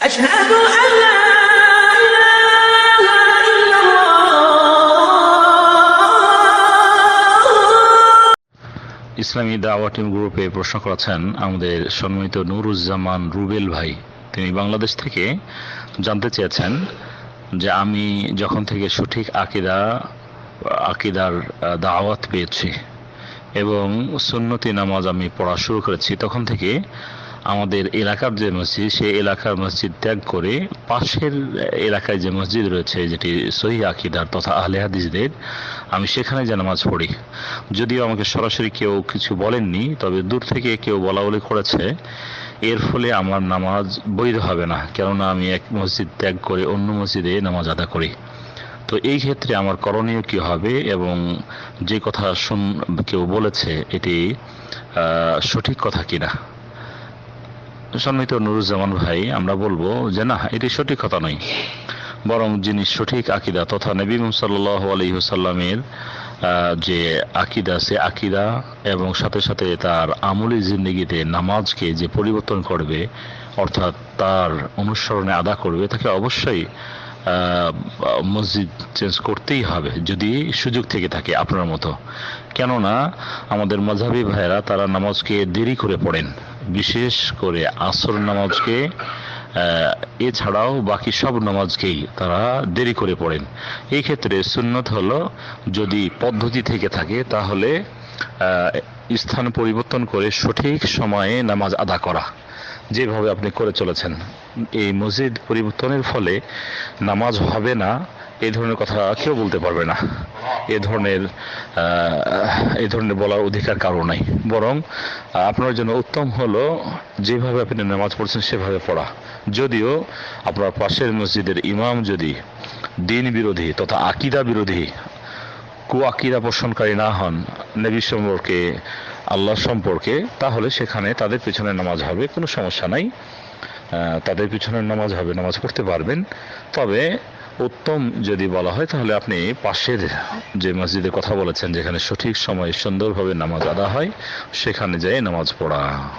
أشهد أن لا إله إلا الله ইসলামী দাওয়া টিম গ্রুপে প্রশ্ন করেছেন আমাদের সম্মানিত নুরুজ্জামান রুবেল ভাই তিনি বাংলাদেশ থেকে জানতে চেয়েছেন যে আমি যখন থেকে সঠিক আকিদা আকিদার আহ, দাওয়াত পেয়েছি এবং সুন্নতি নামাজ আমি পড়া শুরু করেছি তখন থেকে আমাদের এলাকার যে মসজিদ, সেই এলাকার মসজিদ ত্যাগ করে পাশের এলাকায় যে মসজিদ রয়েছে, যেটি সহি আকিদার তথা আহলে হাদিসদের, আমি সেখানে যে নামাজ পড়ি। যদিও আমাকে সরাসরি কেউ কিছু বলেননি, তবে দূর থেকে কেউ বলা বলি করেছে, এর ফলে আমার নামাজ বৈধ হবে না, কেননা আমি এক মসজিদ ত্যাগ করে অন্য মসজিদে নামাজ আদা করি। তো এই ক্ষেত্রে আমার করণীয় কি হবে এবং যে কথা শুন কেউ বলেছে, এটি সঠিক কথা কিনা? সম্মিত নুরুজ্জামান ভাই, আমরা বলব যে না, এটি সঠিক কথা নয়। বরং যিনি সঠিক আকিদা তথা নবী সাল্লাহ আলহিহসাল্লামের যে আকিদা, সে আকিদা এবং সাথে সাথে তার আমলি জিন্দিগিতে নামাজকে যে পরিবর্তন করবে, অর্থাৎ তার অনুসরণে আদা করবে, তাকে অবশ্যই মসজিদ চেঞ্জ করতেই হবে, যদি সুযোগ থেকে থাকে আপনার মতো। কেননা, আমাদের মজাবি ভাইয়েরা তারা নামাজকে দেরি করে পড়েন। বিশেষ করে আসর নামাজকে এছাড়াও বাকি সব নামাজকেই তারা দেরি করে পড়েন। এই ক্ষেত্রে সুন্নত হলো, যদি পদ্ধতি থেকে থাকে, তাহলে স্থান পরিবর্তন করে সঠিক সময়ে নামাজ আদা করা, যেভাবে আপনি করে চলেছেন। এই মসজিদ পরিবর্তনের ফলে নামাজ হবে না এই ধরনের কথা কেউ বলতে পারবে না। এ ধরনের এ ধরনের বলার অধিকার কারও নাই। বরং আপনার জন্য উত্তম হলো যেভাবে আপনি নামাজ পড়ছেন সেভাবে পড়া। যদিও আপনার পাশের মসজিদের ইমাম যদি দিন বিরোধী তথা আকিদা বিরোধী, কু আকিদা পোষণকারী না হন নবী সম্পর্কে, আল্লাহ সম্পর্কে, তাহলে সেখানে তাদের পিছনে নামাজ হবে, কোনো সমস্যা নাই। তাদের পিছনে নামাজ হবে, নামাজ পড়তে পারবেন। তবে উত্তম যদি বলা হয়, তাহলে আপনি পাশের যে মসজিদের কথা বলেছেন, যেখানে সঠিক সময়ে সুন্দরভাবে নামাজ আদা হয়, সেখানে যেয়ে নামাজ পড়া।